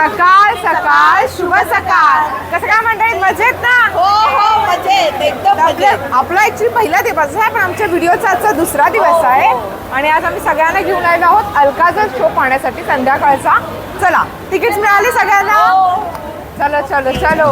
सकाळ सकाळ शुभ सकाळ. कसं काय मंडळी? मजेत ना? हो हो मजेत. एकदम मजेत. आपला ऍक्च्युली पहिला दिवस आहे पण आमच्या व्हिडिओचा आजचा दुसरा दिवस आहे. आणि आज आम्ही सगळ्यांना घेऊन आलेलो आहोत अलकाचा शो पाहण्यासाठी संध्याकाळचा. चला तिकीट मिळाली सगळ्यांना? चलो चलो चलो.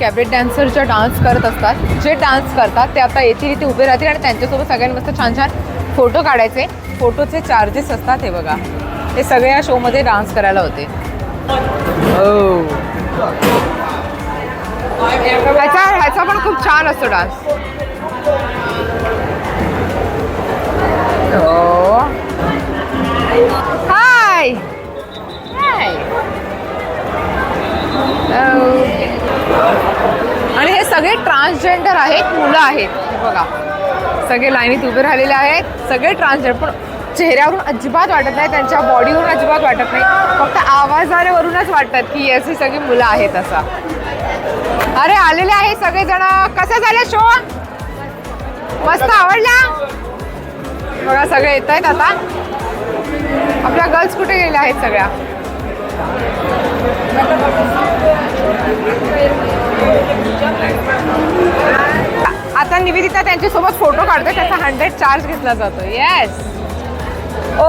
कॅबरेट डान्सर डान्स करत असतात. जे डान्स करतात ते आता येतील इथे उभे राहतील आणि त्यांच्यासोबत सगळ्यांनी मस्त छान छान फोटो काढायचे. फोटोचे चार्जेस असतात हे बघा. हे सगळे या शोमध्ये डान्स करायला होते. हो ह्याचा ह्याचा पण खूप छान असतो डान्स. हाय हाय आणि हे सगळे ट्रान्सजेंडर आहेत मुलं आहेत. बघा. सगळे लाईनीत उभे राहिलेले आहेत. सगळे ट्रान्सजेंडर पण चेहऱ्यावरून अजिबात वाटत नाही त्यांच्या बॉडीवरून अजिबात वाटत नाही. फक्त आवाजावरूनच वाटतात की येस ही सगळी मुलं आहेत असा. अरे आलेले आहे सगळेजण. कसं झालं शो मस्त आवडला? बघा सगळे येत आहेत आता. आपल्या गर्ल्स कुठे गेल्या आहेत सगळ्या? आता निवेदिता त्यांच्यासोबत फोटो काढते त्याचा हंड्रेड चार्ज घेतला जातो yes oh.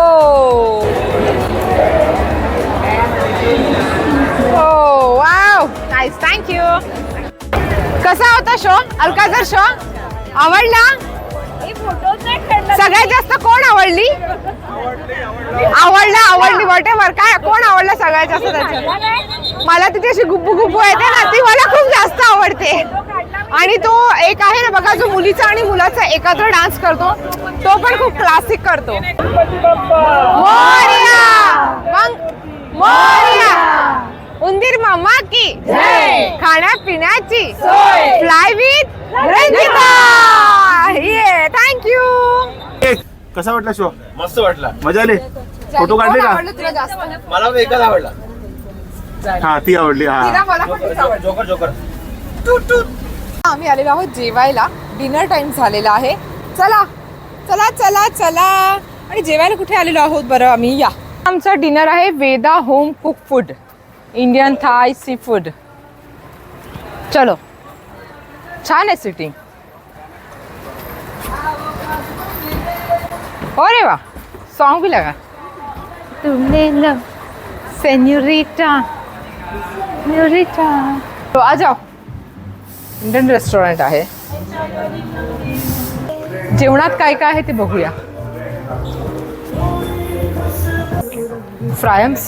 Oh wow nice thank you कसा होता शो अलकाजर शो आवडला? सगळ्यात जास्त कोण आवडली? आवडला आवडली. वॉटेवर काय कोण आवडला सगळ्यात जास्त त्याच्यात? मला तिथे अशी गुब्बू गुब्बू येते ना ती मला खूप जास्त आवडते. आणि तो एक आहे ना बघा जो मुलीचा आणि मुलाचा एकत्र डान्स करतो तो पण खूप क्लासिक करतो. मोरया! मग मोरया! उंदीर मामा की खाण्यापिण्याची फ्लाय विथ रंजिता! ये थँक्यू कसा वाटला शो? मस्त वाटला. मजा आली? फोटो काढले का? मला एकच आवडला. हा ती आवडली तिला हा मला पण तीच आवडली. Joker Joker. आम्ही आलेलो आहोत जेवायला. डिनर टाइम झालेला आहे. चला चला चला चला. आणि जेवायला कुठे आलेलो आहोत? बरं आम्ही या. आमचं डिनर आहे Veda home cook food Indian Thai seafood चलो. छान आहे सिटिंग अरे वा सॉन्ग भी लगा. तुमने लव सेन्यूरिटा तो आ जाओ इंडियन रेस्टॉरंट आहे. जेवणात काय काय आहे ते बघूया. फ्रायम्स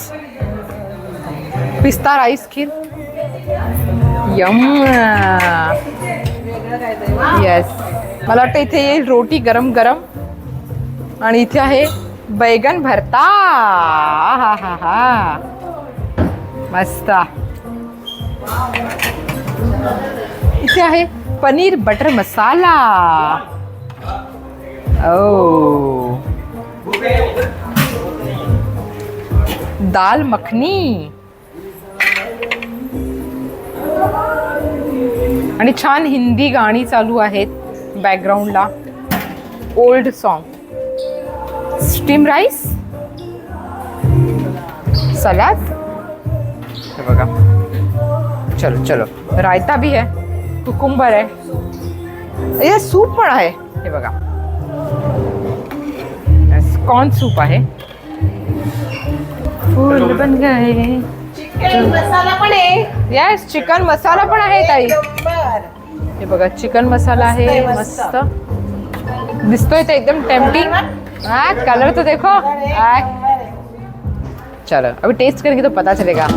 पिस्ता राईस खीर. यम. येस मला वाटतं इथे येईल रोटी गरम गरम. आणि इथे आहे बैगन भरता. हा हा हा मस्त. इथे आहे पनीर बटर मसाला. ओ. दाल मखनी. आणि छान हिंदी गाणी चालू आहेत बॅकग्राऊंडला old song steam rice salad हे बघा. चलो चलो। रायता भी है कुकुम्बर आहे हे सूप पण आहे हे बघा। कॉर्न सूप आहे? फूल बन गए मसाला पण आहे। यस चिकन मसाला पण आहे ताई। हे बघा चिकन मसाला आहे मस्त दिसतोय ते एकदम टेम्पटिंग हाँ कलर तो देखो. हाँ। चलो अभी टेस्ट करेंगे तो पता चलेगा.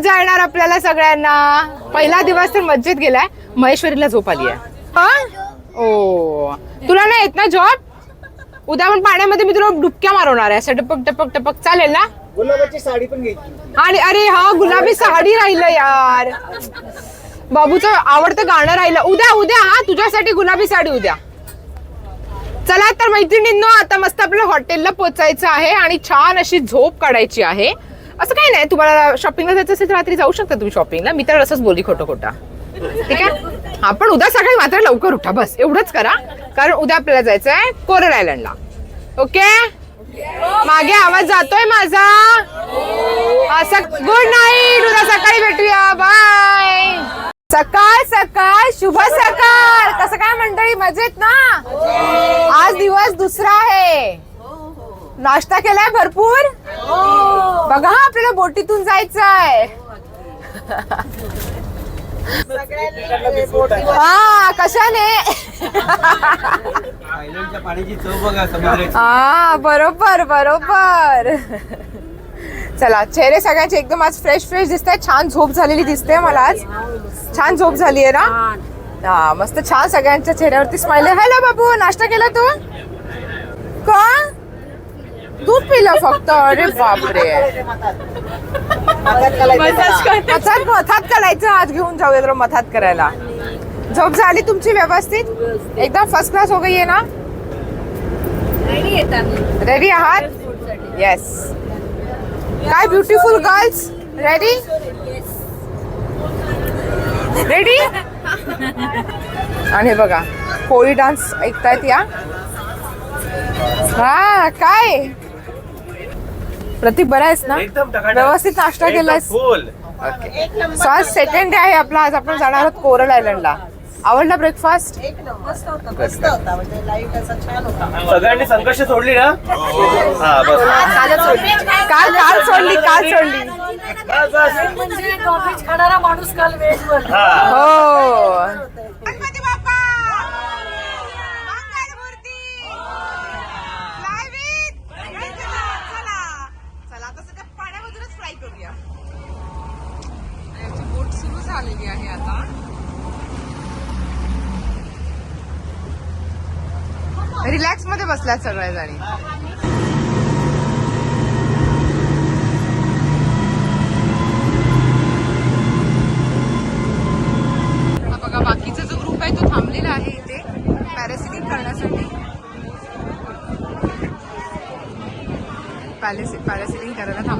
मजा येणार आपल्याला सगळ्यांना? पहिला दिवस तर मज्जेत गेलाय. महेश्वरीला झोप आली आहे? ओ. तुला नाही येत ना जॉब उद्या पण पाण्यामध्ये मी तुला डुबक्या मारवणार आहे. टपक टपक टपक. चालेल ना? गुलाबाची साडी पण घ्यायची. आणि अरे हा गुलाबी साडी राहिलं यार. बाबूचं आवडतं गाणं राहिलं. उद्या उद्या हा तुझ्यासाठी गुलाबी साडी उद्या. चला तर मैत्रिणींनो आता मस्त आपल्या हॉटेलला पोचायचं आहे आणि छान अशी झोप काढायची आहे. असं काही नाही तुम्हाला शॉपिंगला जायचं असेल तर रात्री जाऊ शकता तुम्ही शॉपिंगला मी तर असंच बोली खोटं खोटा ठीक आहे? हा पण उद्या सकाळी मात्र लवकर उठा बस. एवढंच करा. कारण उद्या आपल्याला जायचं आहे कोरल आयलंडला. ओके? मागे आवाज जातोय माझा. असं गुड नाईट उद्या सकाळी भेटूया. बाय सकाळ सकाळ. शुभ सकाळ. कसं काय मंडळी? मजेत ना? आज दिवस दुसरा आहे. नाश्ता केलाय भरपूर? बघा हा, आपल्याला बोटीतून जायचं आहे हा कशाने? आयलंडच्या पाण्याची चव बघा समुद्राची. हा बरोबर बरोबर. चला चेहरे सगळ्यांचे एकदम आज फ्रेश फ्रेश दिसत छान झोप झालेली दिसते मला आज. छान झोप झाली आहे ना? हा मस्त छान सगळ्यांच्या चेहऱ्यावरती स्माइल आहे. हॅलो बाबू नाश्ता केला तू? का दूध पिलं फक्त? अरे बापरे. मथात मथात करायचं आज घेऊन जाऊया तर मथात करायला. झोप झाली तुमची व्यवस्थित? एकदम फर्स्ट क्लास हो गई आहे ना? रेडी आहात? येस काय ब्युटिफुल गर्ल्स रेडी रेडी आणि बघा कोळी डान्स ऐकतायत या? हा काय? प्रतीक बरा आहेस ना? एकदम टकाटक. व्यवस्थित नाश्ता एकदम केलास फुल सो आज सेकंड डे आहे आपला. आज आपण जाणार आहोत कोरल आयलंडला आवडला ब्रेकफास्ट एक नंबर. मस्त होता. मस्त होता. म्हणजे लाइट असा छान होता. सगळ्यांनी संकष्ट सोडली ना? हा. बस. कालच सोडली. काल काल सोडली काल सोडली. बस, बस. म्हणजे नॉनव्हेज खाणारा माणूस काल व्हेज वर हा. हो बोट सुरू झालेली आहे आता रिलॅक्समध्ये बसल्यात सगळ्या जणी बघा बाकीचा जो ग्रुप आहे तो थांबलेला आहे इथे पॅरासिलिंग करण्यासाठी. पॅलेस पॅरासिलिंग करायला थांब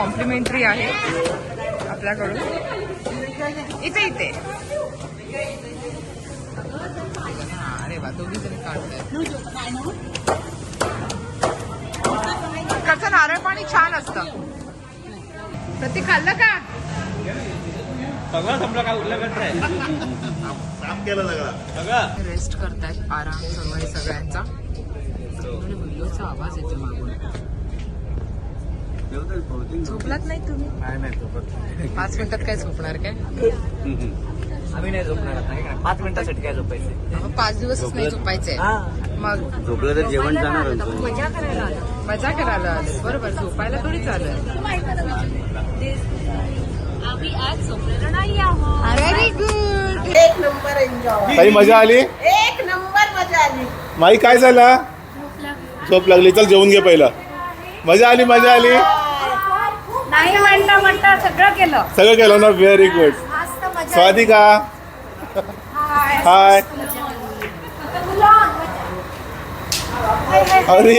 कॉम्प्लिमेंटरी आहे आपल्याकडून. इथे इथे. हा, अरे वा दोघी तरी काढतायत. इकडचं नारळ पाणी छान असतं. प्रतीक खाल्लं का? सगळं संपलं काय उरलं का नाही सगळं रेस्ट करतायत आराम सुरू आहे सगळ्यांचा व्हिडिओचा आवाज येतो मागून. झोपलात नाही तुम्ही? नाही नाही झोपत. पाच मिनिटात काय झोपणार काय? आम्ही नाही झोपणार? पाच मिनिटासाठी काय झोपायचे पाच दिवसच नाही झोपायचंय. मग झोपलं तर जेवण जाणार मजा करायला आलं. मजा करायला आलं. बरोबर झोपायला थोडी चालू व्हेरी गुड एक नंबर एन्जॉय ताई मजा आली? एक नंबर मजा आली. माई काय झालं? झोप लागली. चल जेवून घे पहिलं. मजा आली मजा आली. नाही म्हणता म्हणता सगळं केलं. सगळं केलं ना? Very good Swadika hi. अरे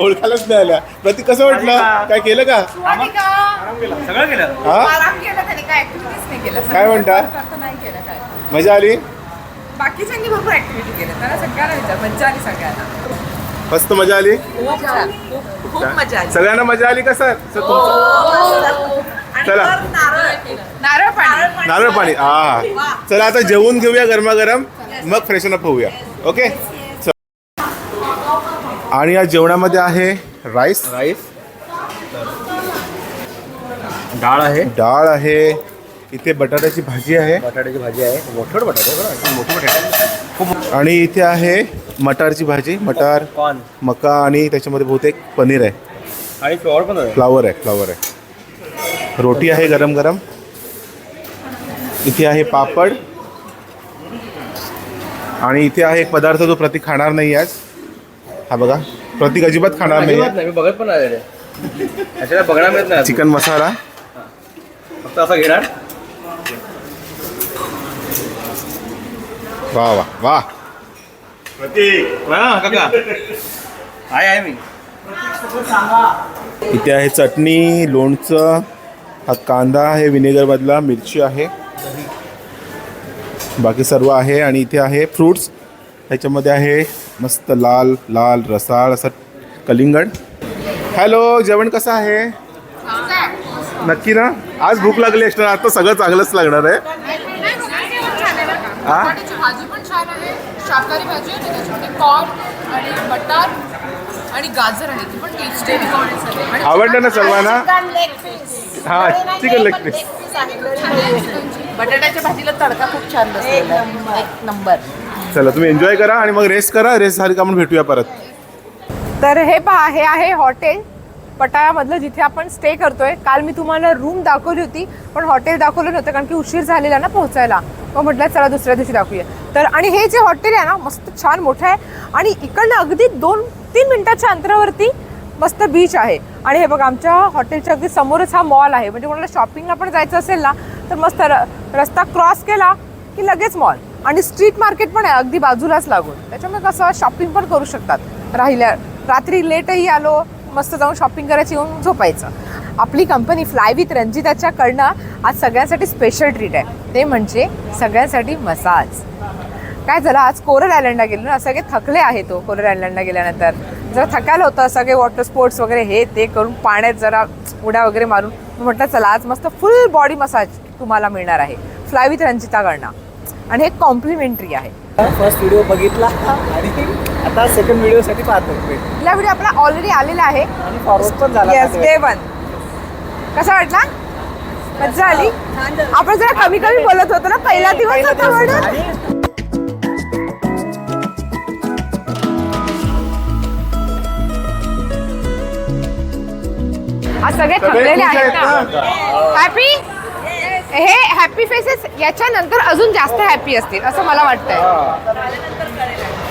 ओळखायलाच नाही आल्या. प्रतीक कसं वाटलं? काय केलं का? सगळं केलं. हा? आराम केला त्याने. काय ऍक्टिव्हिटीज नाही केल्या काय म्हणता? करता नाही केलं काय. मजा आली? बाकीच्यांनी भरपूर ऍक्टिव्हिटी केल्या त्याला सगळ्यांना विचार. मज्जा आली सगळ्यांना. मस्त मजा आली? खूप छान. खूप खूप मजा आली. सगळ्यांना मजा आली का सर? सर तुमचं? चला. नारळ पाणी नारळ पाणी हा. चला आता जेवून घेऊया गरमागरम. मग फ्रेशन अप होऊया. ओके चल. आणि या जेवणामध्ये आहे राईस राईस डाळ आहे. डाळ आहे. इथे बटाट्याची भाजी आहे. बटाट्याची भाजी आहे. मोठं बटाटे बरं मोठं बटाटे. आणि इथे आहे मटारची भाजी. मटार कॉर्न मका आणि त्याच्यामध्ये बहुतेक पनीर आहे. आणि फ्लॉवर पण आहे. फ्लावर आहे फ्लावर आहे. रोटी आहे गरम गरम. इथे आहे पापड. आणि इथे आहे एक पदार्थ जो प्रतीक खाणार नाही आज. हा बघा प्रतीक अजिबात खाणार नाही मी बघत पण आलेले बघणार मिळत नाही चिकन मसाला. फक्त असं घेणार. वा वा वा हा काका आहे आहे मी इथे आहे चटणी लोणचं हा कांदा आहे विनेगरमधला मिरची आहे बाकी सर्व आहे आणि इथे आहे फ्रूट्स ह्याच्यामध्ये आहे मस्त लाल लाल रसाळ असं कलिंगड हॅलो जेवण कसं आहे नक्की ना आज भूक लागली असणार आता सगळं चांगलंच लागणार आहे हा? बटाट्याची भाजी पण छान आहे शाकाहारी भाजी आहे आणि त्याच्यामध्ये कॉर्न आणि बटार आणि गाजर आहे ती पण टेस्टी आहे आवडलं ना सर्वांना? हा चिकन लेग पीस बटाट्याच्या भाजीला तडका खूप छान बसलेला आहे. एक नंबर. चला तुम्ही एन्जॉय करा आणि मग रेस्ट करा. रेस्ट झाली का आपण भेटूया परत. तर हे पहा हे आहे हॉटेल. पटायामधलं जिथे आपण स्टे करतोय. काल मी तुम्हाला रूम दाखवली होती पण हॉटेल दाखवलं नव्हतं कारण की उशीर झालेला ना पोहोचायला. मग म्हटलं चला दुसऱ्या दिवशी दाखवूया. तर आणि हे जे हॉटेल आहे ना मस्त छान मोठं आहे. आणि इकडनं अगदी दोन तीन मिनिटाच्या अंतरावरती मस्त बीच आहे. आणि हे बघा आमच्या हॉटेलच्या अगदी समोरच हा मॉल आहे. म्हणजे कोणाला शॉपिंगला पण जायचं असेल ना तर मस्त र- रस्ता क्रॉस केला की लगेच मॉल आणि स्ट्रीट मार्केट पण आहे अगदी बाजूलाच लागून. त्याच्यामुळे कसं शॉपिंग पण करू शकतात. राहिल्या रात्री लेटही आलो मस्त जाऊन शॉपिंग करायची येऊन झोपायचं. आपली कंपनी फ्लाय विथ रंजिताच्या कडनं आज सगळ्यांसाठी स्पेशल ट्रीट आहे. ते म्हणजे सगळ्यांसाठी मसाज काय झालं आज कोरल आयलंडला गेलो ना सगळे थकले आहे तो हो कोरल आयलंडला गेल्यानंतर. जरा थकायला होतं सगळे वॉटर स्पोर्ट्स वगैरे हे ते करून पाण्यात जरा उड्या वगैरे मारून. म्हटलं चला आज मस्त फुल बॉडी मसाज तुम्हाला मिळणार आहे. फ्लाय विथ रंजिताकडनं. आणि हे कॉम्प्लिमेंटरी आहे. फर्स्ट व्हिडिओ बघितला आणि आता सेकंड व्हिडिओसाठी पाहतो. पहिला व्हिडिओ आपला ऑलरेडी आलेला आहे. आणि फॉरवर्ड पण झाला येस डे वन कसा वाटला? मज्जा आली? आपण जरा कमी कमी बोलत होतो ना पहिला दिवस होता म्हणून. आज सगळे थकलेले आहेत ना? हॅपी हे हॅपी फेसेस याच्या नंतर अजून जास्त हॅपी असतील असं मला वाटतंय.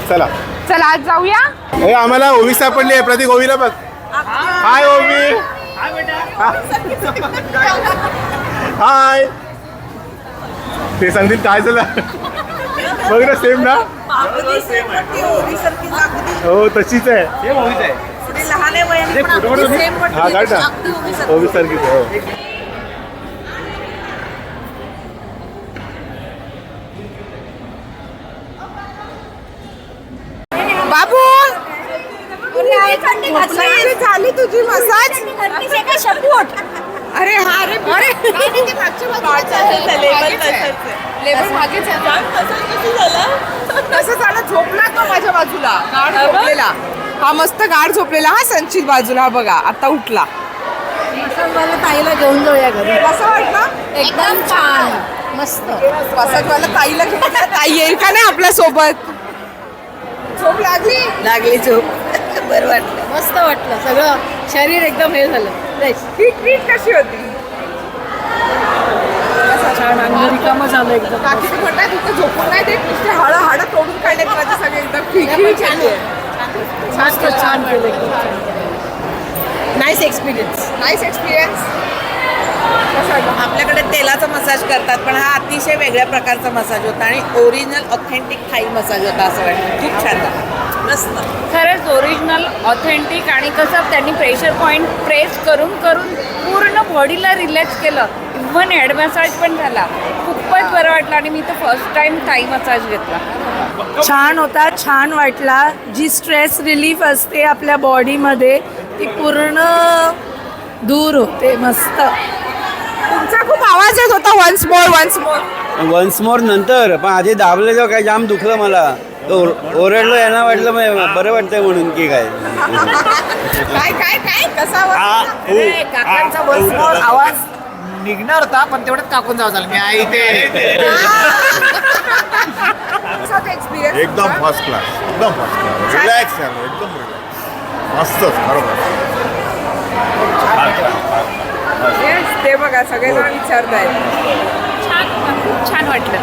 चला. चला आज जाऊया? ए आम्हाला ओवी सापडली आहे. प्रतीक ओवीला बघ. हाय ओवी. हाय. ते सांगतील काय झालं? बघ ना सेम ना? हो तशीच आहे. सेम होईच आहे. लहान आहे same हा. काढ ना. ओवी सारखीच आहे, हो बाबू कुठली झाली तुझी मसाज? अरे हा अरे अरे लेबर मागेच. कसं झालं? झोपला तो माझ्या बाजूला. गाढ झोपलेला. हा मस्त गाढ झोपलेला हा संचित बाजूला हा बघा आता उठला. मसाजवाला ताईला घेऊन जाऊया घरी. कसं वाटलं? एकदम छान. मस्त. मसाजवाला ताईला घेऊन जा. ताई येईल का नाही आपल्यासोबत झोप लागली? लागली झोप. बरं वाटलं. मस्त वाटलं. सगळं शरीर एकदम हे झालं. ही ट्रीट कशी होती? छान. अंग रिकामं झालं एकदम. बाकी ते म्हणतात तिथं झोपून नाही देत नुसते हाडं हाडं तोडून काढले माझे सगळे एकदम. छान केलं एकदम. नाईस एक्सपिरियन्स नाईस एक्सपिरियन्स आपल्याकडे तेलाचा मसाज करतात पण हा अतिशय वेगळ्या प्रकारचा मसाज होता आणि ओरिजिनल ऑथेंटिक थाई मसाज होता असं वाटतं. खूप छान मस्त. खरंच ओरिजिनल ऑथेंटिक आणि कसं त्यांनी प्रेशर पॉईंट प्रेस करून करून पूर्ण बॉडीला रिलॅक्स केलं. इव्हन हेड मसाज पण झाला. खूपच बरं वाटलं आणि मी तर फर्स्ट टाइम थाई मसाज घेतला. छान होता छान वाटला. जी स्ट्रेस रिलीफ असते आपल्या बॉडीमध्ये ती पूर्ण दूर होते. मस्त. तुमचा खूप आवाज येत होता once more once more once more नंतर पण आधी दाबलेलं काय जाम दुखलं मला. तो ओर- ओरडलो यांना वाटलं मग बरं वाटतंय म्हणून की काय. काय काय काय? कसा आवाज अरे, काकांचा वरसमोर आवाज. निघणार होता पण तेवढंच काकून जावं झालं. मी इथे एक्सपिरियन्स एकदम फर्स्ट क्लास एकदम फर्स्ट क्लास रिलॅक्स आहे एकदम रिलॅक्स मस्तच खरोखर ते बघा सगळेजण विचारत आहेत छान खूप छान वाटलं.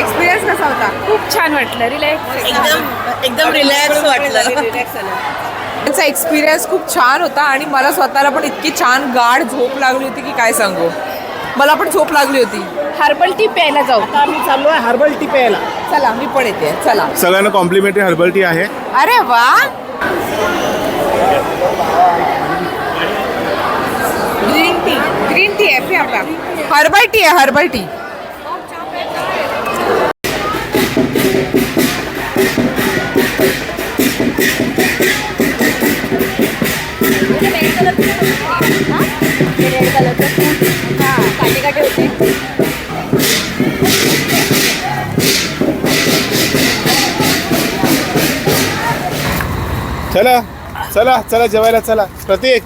एक्सपिरियन्स कसा होता? खूप छान वाटलं रिलॅक्स एकदम एकदम रिलॅक्स वाटलं. त्यांचा एक्सपिरियन्स खूप छान होता आणि मला स्वतःला पण इतकी छान गाढ झोप लागली होती की काय सांगू? मला पण झोप लागली होती. हर्बल टी प्यायला जाऊ. आम्ही चाललो आहे हर्बल टी प्यायला. चला मी पण येते. चला. सगळ्यांना कॉम्प्लिमेंटरी हर्बल टी आहे. अरे वा ग्रीन टी आपला. हर्बल टी आहे हर्बल टी. चला चला चला जेवायला चला. प्रतीक.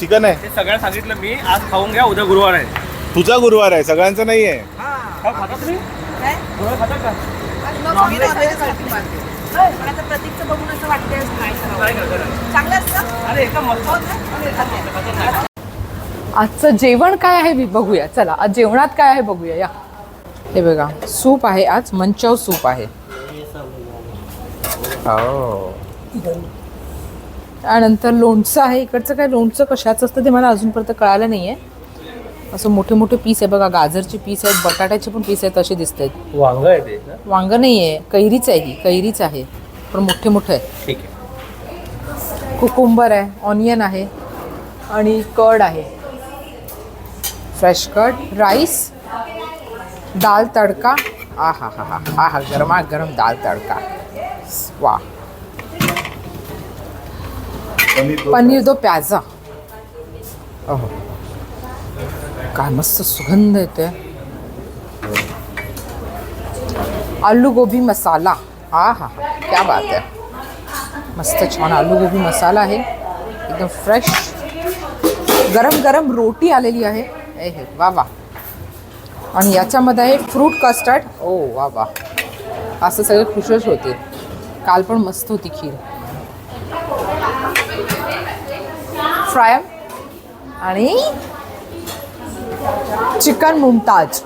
चिकन आहे. ते सगळं सांगितलं मी आज खाऊन घ्या उद्या गुरुवार आहे. तुझा गुरुवार आहे सगळ्यांचा नाही आहे. खाता तुम्ही? गुरुवार खाता का? पण आता प्रतीकचं बघून असं वाटतंय काय करावं. चांगलं असतं? अरे एका मस्त आजचं जेवण काय आहे? बी- बघूया. चला आज जेवणात काय आहे बघूया. या. हे बघा सूप आहे आज मंचाव सूप आहे. हो. त्यानंतर लोणचं आहे इकडचं काय लोणचं कशाचं असतं ते मला अजूनपर्यंत कळालं नाही आहे असं मोठे मोठे पीस आहे बघा गाजरचे पीस आहेत बटाट्याचे पण पीस आहेत असे दिसत आहेत वांग आहे ते ना? वांग नाही आहे कैरीच आहे ही कैरीच आहे पण मोठे मोठे आहे ठीक आहे. कुकुंबर आहे ऑनियन आहे आणि कर्ड आहे. फ्रेश कर्ड राईस दाल तडका. आ हा हा हा हा हा गरमा गरम दाल तडका. वा पनीर दो प्याजा. अहो काय मस्त सुगंध येते. आलू गोबी मसाला. आ हा हा क्या बात आहे मस्त छान आलू गोबी मसाला आहे. एकदम फ्रेश गरम गरम रोटी आलेली आहे. ए हे वा वा. आणि याच्यामध्ये आहे फ्रूट कस्टर्ड ओ वा वा. असं सगळे खुशच होते. काल पण मस्त होती खीर. फ्राय आणि चिकन मुमताज.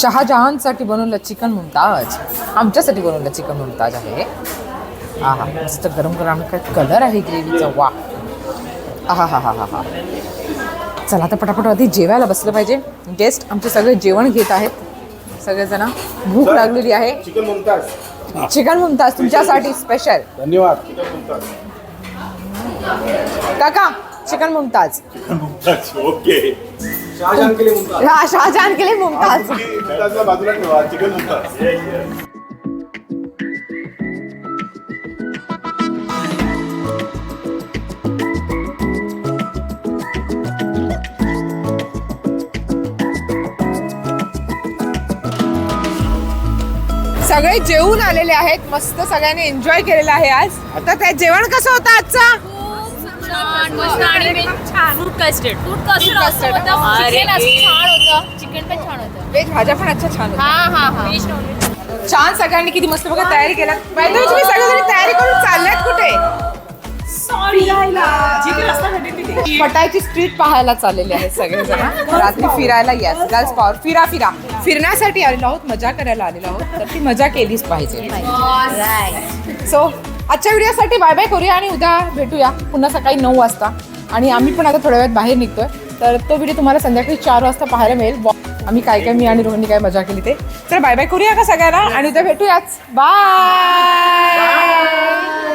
शहाजहानसाठी बनवलं चिकन मुमताज. आमच्यासाठी बनवलं चिकन मुमताज आहे. हा हा मस्त गरम गरम काय कलर आहे ग्रेव्हीचा. वा. हा हा हा हा हा. चला आता पटापट आधी जेवायला बसलं पाहिजे. गेस्ट आमचे सगळे जेवण घेत आहेत. सगळेजण भूक लागलेली आहे. चिकन मुमताज. चिकन मुमताज तुमच्यासाठी स्पेशल धन्यवाद. काका चिकन मुमताज. ओके. हा शहाजहान केले मुमताज. बाजूला ठेवा चिकन मुमताज. सगळे जेवून आलेले आहेत. मस्त सगळ्यांनी एन्जॉय केलेलं आहे आज. आता त्या जेवण कसं होतं आजचा? मस्त आणि फ्रूट कस्टर्ड फ्रूट कस्टर्ड असं होतं चिकन असं छान होतं चिकन पण छान होतं वेज भाज्या पण अच्छा छान होत्या. हां हां हा व्हेज नॉन छान सगळ्यांनी किती मस्त बघा तयारी केला माहिती तुम्ही सगळेजण तयारी करून चालल्यात कुठे? फटायची स्ट्रीट पाहायला चाललेले आहेत सगळेजण. रात्री फिरायला येस गर्ल्स पॉवर फिरा फिरा. फिरण्यासाठी आलेलो आहोत मजा करायला आलेलो आहोत तर ती मजा केलीच पाहिजे. सो आजच्या व्हिडिओसाठी बाय बाय करूया आणि उद्या भेटूया. पुन्हा सकाळी नऊ वाजता. आणि आम्ही पण आता थोड्या वेळात बाहेर निघतोय. तर तो व्हिडिओ तुम्हाला संध्याकाळी चार वाजता पाहायला मिळेल. ब- आम्ही काय काय मी आणि रोहननी काय मजा केली ते. तर बाय बाय करूया का सगळ्यांना? आणि उद्या भेटूयाच. बाय